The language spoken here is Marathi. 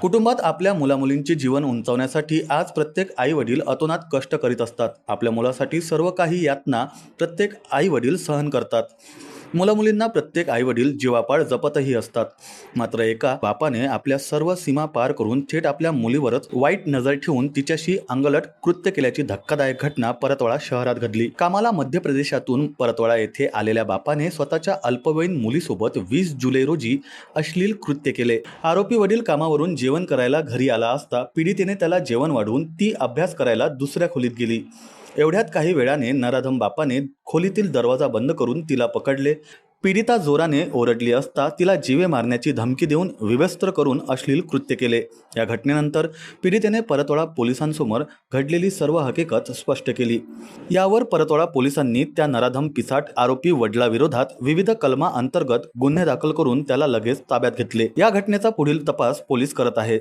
कुटुंबात आपल्या मुलामुलींचे जीवन उंचावण्यासाठी आज प्रत्येक आई वडील अतोनात कष्ट करीत असतात. आपल्या मुलासाठी सर्व काही यातना प्रत्येक आई वडील सहन करतात. मुलामुलींना प्रत्येक आई वडील जीवापाड जपतही असतात. मात्र एका बापाने आपल्या सर्व सीमा पार करून थेट आपल्या मुलीवरच वाईट नजर ठेवून तिच्याशी अंगलट कृत्य केल्याची धक्कादायक घटना परतवाडा शहरात घडली. कामाला मध्य प्रदेशातून परतवाडा येथे आलेल्या बापाने स्वतःच्या अल्पवयीन मुलीसोबत वीस जुलै रोजी अश्लील कृत्य केले. आरोपी वडील कामावरून जेवण करायला घरी आला असता पीडितेने त्याला जेवण वाढवून ती अभ्यास करायला दुसऱ्या खोलीत गेली. एवढ्यात काही वेळाने नराधम बापाने खोलीतील दरवाजा बंद करून तिला पकडले. पीडिता जोराने ओरडली असता तिला जीवे मारण्याची धमकी देऊन विवस्त्र करून अश्लील कृत्य केले. या घटनेनंतर पीडितेने परतवाडा पोलिसांसमोर घडलेली सर्व हकीकत स्पष्ट केली. यावर परतवाडा पोलिसांनी त्या नराधम पिसाट आरोपी वडिलाविरोधात विविध कलमा अंतर्गत गुन्हे दाखल करून त्याला लगेच ताब्यात घेतले. या घटनेचा पुढील तपास पोलीस करत आहेत